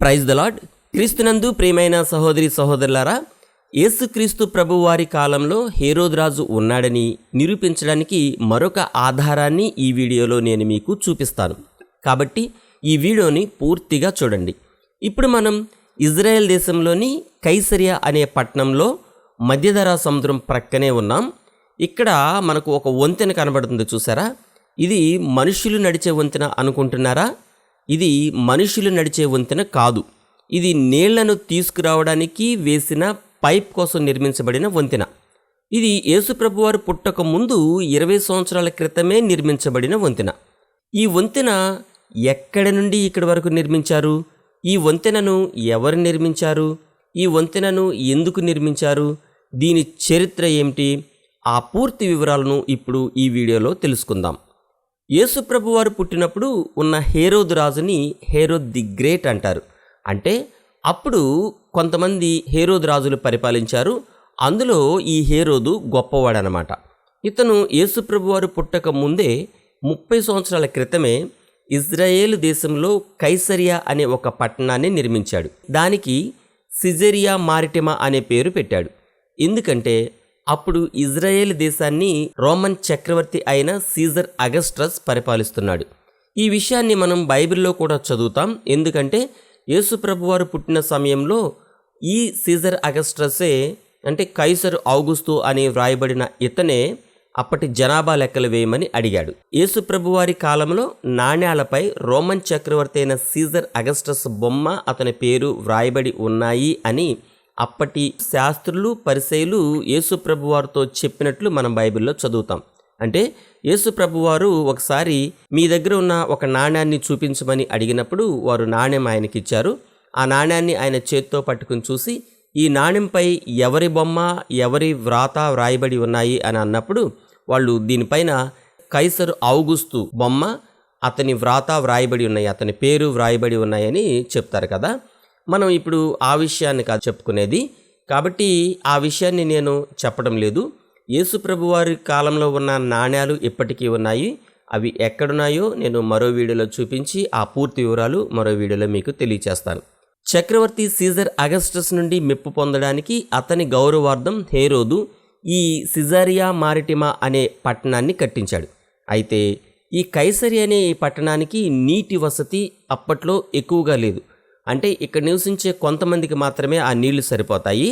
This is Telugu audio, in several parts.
ప్రైజ్ ద లాడ్ క్రీస్తునందు ప్రియమైన సహోదరి సహోదరులారా యేసుక్రీస్తు ప్రభువారి కాలంలో హేరోద్ రాజు ఉన్నాడని నిరూపించడానికి మరొక ఆధారాన్ని ఈ వీడియోలో నేను మీకు చూపిస్తాను. కాబట్టి ఈ వీడియోని పూర్తిగా చూడండి. ఇప్పుడు మనం ఇజ్రాయెల్ దేశంలోని కైసరియా అనే పట్టణంలో మధ్యధరా సముద్రం ప్రక్కనే ఉన్నాం. ఇక్కడ మనకు ఒక వంతెన కనబడుతుంది చూసారా? ఇది మనుషులు నడిచే వంతెన అనుకుంటున్నారా? ఇది మనుషులు నడిచే వంతెన కాదు. ఇది నీళ్ళను తీసుకురావడానికి వేసిన పైప్ కోసం నిర్మించబడిన వంతెన. ఇది యేసుప్రభువారు పుట్టక ముందు ఇరవై సంవత్సరాల క్రితమే నిర్మించబడిన వంతెన. ఈ వంతెన ఎక్కడి నుండి ఇక్కడి వరకు నిర్మించారు? ఈ వంతెనను ఎవరు నిర్మించారు? ఈ వంతెనను ఎందుకు నిర్మించారు? దీని చరిత్ర ఏమిటి? ఆ పూర్తి వివరాలను ఇప్పుడు ఈ వీడియోలో తెలుసుకుందాం. యేసుప్రభు వారు పుట్టినప్పుడు ఉన్న హేరోద్ రాజుని హేరోద్ ది గ్రేట్ అంటారు. అంటే అప్పుడు కొంతమంది హేరోద్ రాజులు పరిపాలించారు. అందులో ఈ హేరోదు గొప్పవాడనమాట ఇతను యేసుప్రభు వారు పుట్టక ముందే ముప్పై సంవత్సరాల క్రితమే ఇజ్రాయేల్ దేశంలో కైసరియా అనే ఒక పట్టణాన్ని నిర్మించాడు. దానికి సిజెరియా మారిటిమా అనే పేరు పెట్టాడు. ఎందుకంటే అప్పుడు ఇజ్రాయేల్ దేశాన్ని రోమన్ చక్రవర్తి అయిన సీజర్ అగస్ట్రస్ పరిపాలిస్తున్నాడు. ఈ విషయాన్ని మనం బైబిల్లో కూడా చదువుతాం. ఎందుకంటే యేసుప్రభు వారు పుట్టిన సమయంలో ఈ సీజర్ అగస్ట్రసే అంటే కైసర్ ఆగుస్తు అని వ్రాయబడిన ఇతనే అప్పటి జనాభా లెక్కలు వేయమని అడిగాడు. యేసుప్రభు ప్రభువారి కాలంలో నాణ్యాలపై రోమన్ చక్రవర్తి అయిన సీజర్ అగస్టస్ బొమ్మ అతని పేరు వ్రాయబడి ఉన్నాయి అని అప్పటి శాస్త్రులు పరిసయులు యేసుప్రభువారితో చెప్పినట్లు మనం బైబిల్లో చదువుతాం. అంటే యేసుప్రభువారు ఒకసారి మీ దగ్గర ఉన్న ఒక నాణ్యాన్ని చూపించమని అడిగినప్పుడు వారు నాణ్యం ఆయనకి ఇచ్చారు. ఆ నాణ్యాన్ని ఆయన చేత్తో పట్టుకుని చూసి ఈ నాణ్యంపై ఎవరి బొమ్మ ఎవరి వ్రాత వ్రాయబడి ఉన్నాయి? అని అన్నప్పుడు వాళ్ళు దీనిపైన కైసరు ఔగుస్తు బొమ్మ అతని వ్రాత వ్రాయబడి ఉన్నాయి అతని పేరు వ్రాయబడి ఉన్నాయని చెప్తారు కదా. మనం ఇప్పుడు ఆ విషయాన్ని కాదు చెప్పుకునేది. కాబట్టి ఆ విషయాన్ని నేను చెప్పడం లేదు. యేసు ప్రభువారి కాలంలో ఉన్న నాణ్యాలు ఇప్పటికీ ఉన్నాయి? అవి ఎక్కడున్నాయో నేను మరో వీడియోలో చూపించి ఆ పూర్తి వివరాలు మరో వీడియోలో మీకు తెలియచేస్తాను. చక్రవర్తి సీజర్ అగస్టస్ నుండి మెప్పు పొందడానికి అతని గౌరవార్థం హేరోదు ఈ సిజారియా మారిటిమా అనే పట్టణాన్ని కట్టించాడు. అయితే ఈ కైసరి అనే ఈ పట్టణానికి నీటి వసతి అప్పట్లో ఎక్కువగా లేదు. అంటే ఇక్కడ నివసించే కొంతమందికి మాత్రమే ఆ నీళ్ళు సరిపోతాయి.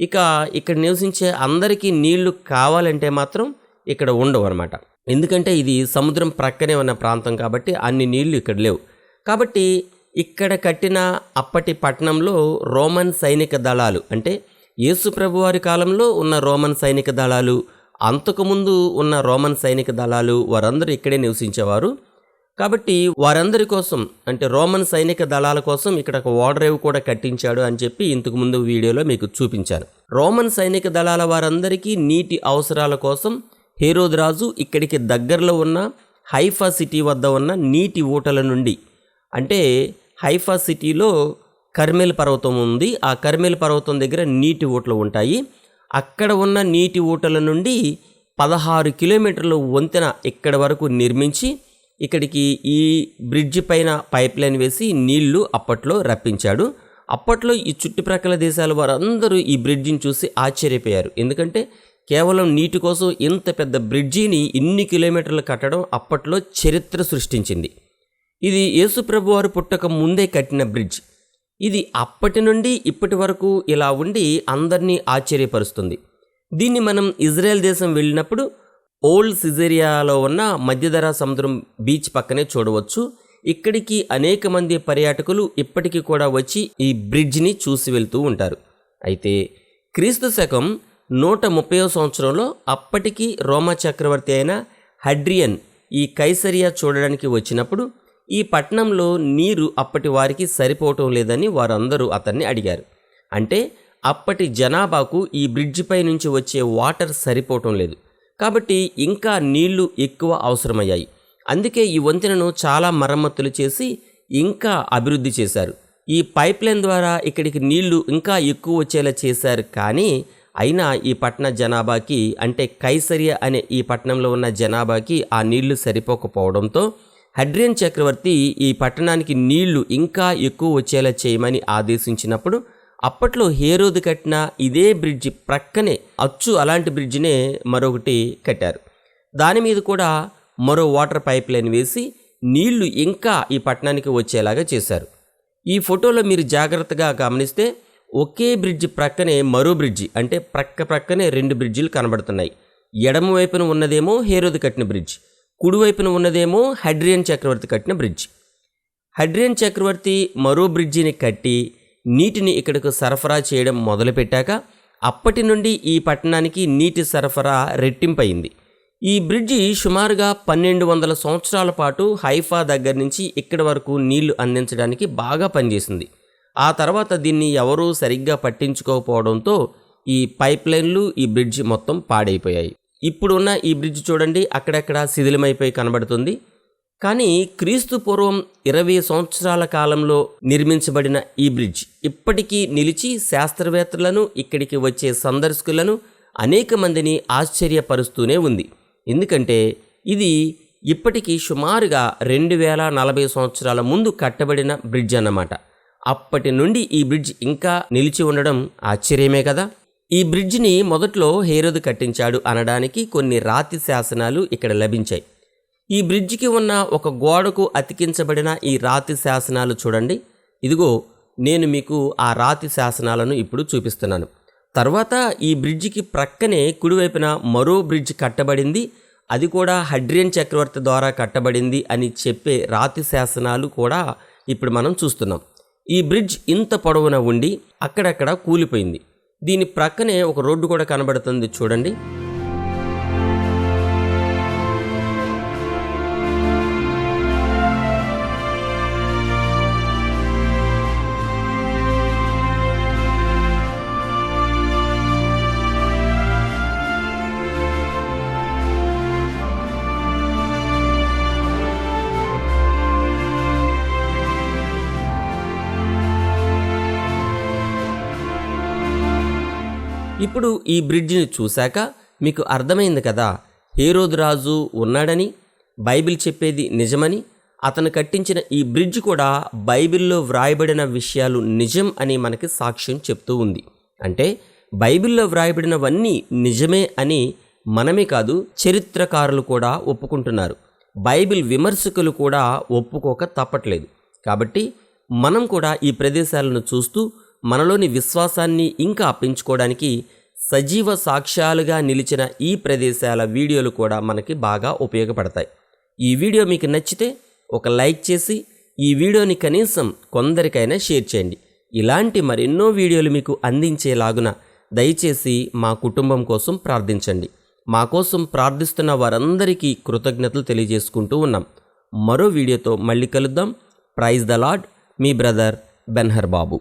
ఇక ఇక్కడ నివసించే అందరికీ నీళ్ళు కావాలంటే మాత్రం ఇక్కడ ఉండవు అనమాట ఎందుకంటే ఇది సముద్రం ప్రక్కనే ఉన్న ప్రాంతం కాబట్టి అన్ని నీళ్ళు ఇక్కడ లేవు. కాబట్టి ఇక్కడ కట్టిన అప్పటి పట్టణంలో రోమన్ సైనిక దళాలు అంటే యేసు ప్రభువారి కాలంలో ఉన్న రోమన్ సైనిక దళాలు అంతకుముందు ఉన్న రోమన్ సైనిక దళాలు వారందరూ ఇక్కడే నివసించేవారు. కాబట్టి వారందరి కోసం అంటే రోమన్ సైనిక దళాల కోసం ఇక్కడ ఒక ఓడరేవు కూడా కట్టించాడు అని చెప్పి ఇంతకు ముందు వీడియోలో మీకు చూపించాను. రోమన్ సైనిక దళాల వారందరికీ నీటి అవసరాల కోసం హేరోద్ రాజు ఇక్కడికి దగ్గరలో ఉన్న హైఫా సిటీ వద్ద ఉన్న నీటి ఊటల నుండి అంటే హైఫా సిటీలో కర్మేల్ పర్వతం ఉంది ఆ కర్మేల్ పర్వతం దగ్గర నీటి ఊటలు ఉంటాయి. అక్కడ ఉన్న నీటి ఊటల నుండి పదహారు కిలోమీటర్ల వంతెన ఇక్కడ వరకు నిర్మించి ఇక్కడికి ఈ బ్రిడ్జి పైన పైప్ లైన్ వేసి నీళ్ళు అప్పట్లో రప్పించాడు. అప్పట్లో ఈ చుట్టుప్రక్కల దేశాల వారందరూ ఈ బ్రిడ్జిని చూసి ఆశ్చర్యపోయారు. ఎందుకంటే కేవలం నీటి కోసం ఇంత పెద్ద బ్రిడ్జిని ఇన్ని కిలోమీటర్లు కట్టడం అప్పట్లో చరిత్ర సృష్టించింది. ఇది యేసుప్రభు వారు పుట్టక ముందే కట్టిన బ్రిడ్జ్. ఇది అప్పటి నుండి ఇప్పటి వరకు ఇలా ఉండి అందరినీ ఆశ్చర్యపరుస్తుంది. దీన్ని మనం ఇజ్రాయెల్ దేశం వెళ్ళినప్పుడు ఓల్డ్ సిజేరియాలో ఉన్న మధ్యధరా సముద్రం బీచ్ పక్కనే చూడవచ్చు. ఇక్కడికి అనేక మంది పర్యాటకులు ఇప్పటికీ కూడా వచ్చి ఈ బ్రిడ్జ్ని చూసి వెళ్తూ ఉంటారు. అయితే క్రీస్తు శకం నూట ముప్పై సంవత్సరంలో అప్పటికి రోమా చక్రవర్తి అయిన హడ్రియన్ ఈ కైసరియా చూడడానికి వచ్చినప్పుడు ఈ పట్టణంలో నీరు అప్పటి వారికి సరిపోవటం లేదని వారందరూ అతన్ని అడిగారు. అంటే అప్పటి జనాభాకు ఈ బ్రిడ్జిపై నుంచి వచ్చే వాటర్ సరిపోవటం లేదు. కాబట్టి ఇంకా నీళ్ళు ఎక్కువ అవసరమయ్యాయి. అందుకే ఈ వంతెనను చాలా మరమ్మతులు చేసి ఇంకా అభివృద్ధి చేశారు. ఈ పైప్ లైన్ ద్వారా ఇక్కడికి నీళ్ళు ఇంకా ఎక్కువ వచ్చేలా చేశారు కానీ అయినా ఈ పట్టణ జనాభాకి అంటే కైసరియా అనే ఈ పట్టణంలో ఉన్న జనాభాకి ఆ నీళ్ళు సరిపోకపోవడంతో హడ్రియన్ చక్రవర్తి ఈ పట్టణానికి నీళ్ళు ఇంకా ఎక్కువ వచ్చేలా చేయమని ఆదేశించినప్పుడు అప్పట్లో హేరోది కట్టిన ఇదే బ్రిడ్జి ప్రక్కనే అచ్చు అలాంటి బ్రిడ్జినే మరొకటి కట్టారు. దాని మీద కూడా మరో వాటర్ పైప్ లైన్ వేసి నీళ్ళు ఇంకా ఈ పట్టణానికి వచ్చేలాగా చేశారు. ఈ ఫోటోలో మీరు జాగ్రత్తగా గమనిస్తే ఒకే బ్రిడ్జి ప్రక్కనే మరో బ్రిడ్జి అంటే ప్రక్క ప్రక్కనే రెండు బ్రిడ్జిలు కనబడుతున్నాయి. ఎడమ వైపున ఉన్నదేమో హేరోది కట్టిన బ్రిడ్జ్ కుడివైపున ఉన్నదేమో హడ్రియన్ చక్రవర్తి కట్టిన బ్రిడ్జ్. హడ్రియన్ చక్రవర్తి మరో బ్రిడ్జిని కట్టి నీటిని ఇక్కడకు సరఫరా చేయడం మొదలుపెట్టాక అప్పటి నుండి ఈ పట్టణానికి నీటి సరఫరా రెట్టింపయింది. ఈ బ్రిడ్జి సుమారుగా పన్నెండు వందల సంవత్సరాల పాటు హైఫా దగ్గర నుంచి ఇక్కడి వరకు నీళ్ళు అందించడానికి బాగా పనిచేసింది. ఆ తర్వాత దీన్ని ఎవరూ సరిగ్గా పట్టించుకోకపోవడంతో ఈ పైప్ లైన్లు ఈ బ్రిడ్జి మొత్తం పాడైపోయాయి. ఇప్పుడున్న ఈ బ్రిడ్జ్ చూడండి అక్కడక్కడ శిథిలమైపోయి కనబడుతుంది. కానీ క్రీస్తు పూర్వం ఇరవై సంవత్సరాల కాలంలో నిర్మించబడిన ఈ బ్రిడ్జ్ ఇప్పటికీ నిలిచి శాస్త్రవేత్తలను ఇక్కడికి వచ్చే సందర్శకులను అనేక మందిని ఆశ్చర్యపరుస్తూనే ఉంది. ఎందుకంటే ఇది ఇప్పటికీ సుమారుగా రెండు వేల నలభై సంవత్సరాల ముందు కట్టబడిన బ్రిడ్జ్ అన్నమాట. అప్పటి నుండి ఈ బ్రిడ్జ్ ఇంకా నిలిచి ఉండడం ఆశ్చర్యమే కదా? ఈ బ్రిడ్జిని మొదట్లో హేరోదు కట్టించాడు అనడానికి కొన్ని రాతి శాసనాలు ఇక్కడ లభించాయి. ఈ బ్రిడ్జికి ఉన్న ఒక గోడకు అతికించబడిన ఈ రాతి శాసనాలు చూడండి. ఇదిగో నేను మీకు ఆ రాతి శాసనాలను ఇప్పుడు చూపిస్తున్నాను. తర్వాత ఈ బ్రిడ్జికి ప్రక్కనే కుడివైపున మరో బ్రిడ్జ్ కట్టబడింది. అది కూడా హడ్రియన్ చక్రవర్తి ద్వారా కట్టబడింది అని చెప్పే రాతి శాసనాలు కూడా ఇప్పుడు మనం చూస్తున్నాం. ఈ బ్రిడ్జ్ ఇంత పొడవున ఉండి అక్కడక్కడ కూలిపోయింది. దీని ప్రక్కనే ఒక రోడ్డు కూడా కనబడుతుంది చూడండి. ఇప్పుడు ఈ బ్రిడ్జిని చూశాక మీకు అర్థమైంది కదా హేరోదు రాజు ఉన్నాడని బైబిల్ చెప్పేది నిజమని అతను కట్టించిన ఈ బ్రిడ్జ్ కూడా బైబిల్లో వ్రాయబడిన విషయాలు నిజం అని మనకి సాక్ష్యం చెప్తూ ఉంది. అంటే బైబిల్లో వ్రాయబడినవన్నీ నిజమే అని మనమే కాదు చరిత్రకారులు కూడా ఒప్పుకుంటున్నారు. బైబిల్ విమర్శకులు కూడా ఒప్పుకోక తప్పట్లేదు. కాబట్టి మనం కూడా ఈ ప్రదేశాలను చూస్తూ మనలోని విశ్వాసాన్ని ఇంకా పెంచుకోవడానికి సజీవ సాక్ష్యాలుగా నిలిచిన ఈ ప్రదేశాల వీడియోలు కూడా మనకి బాగా ఉపయోగపడతాయి. ఈ వీడియో మీకు నచ్చితే ఒక లైక్ చేసి ఈ వీడియోని కనీసం కొందరికైనా షేర్ చేయండి. ఇలాంటి మరెన్నో వీడియోలు మీకు అందించేలాగున దయచేసి మా కుటుంబం కోసం ప్రార్థించండి. మా కోసం ప్రార్థిస్తున్న వారందరికీ కృతజ్ఞతలు తెలియజేసుకుంటూ ఉన్నాం. మరో వీడియోతో మళ్ళీ కలుద్దాం. ప్రైజ్ ద లాడ్ మీ బ్రదర్ బెన్హర్ బాబు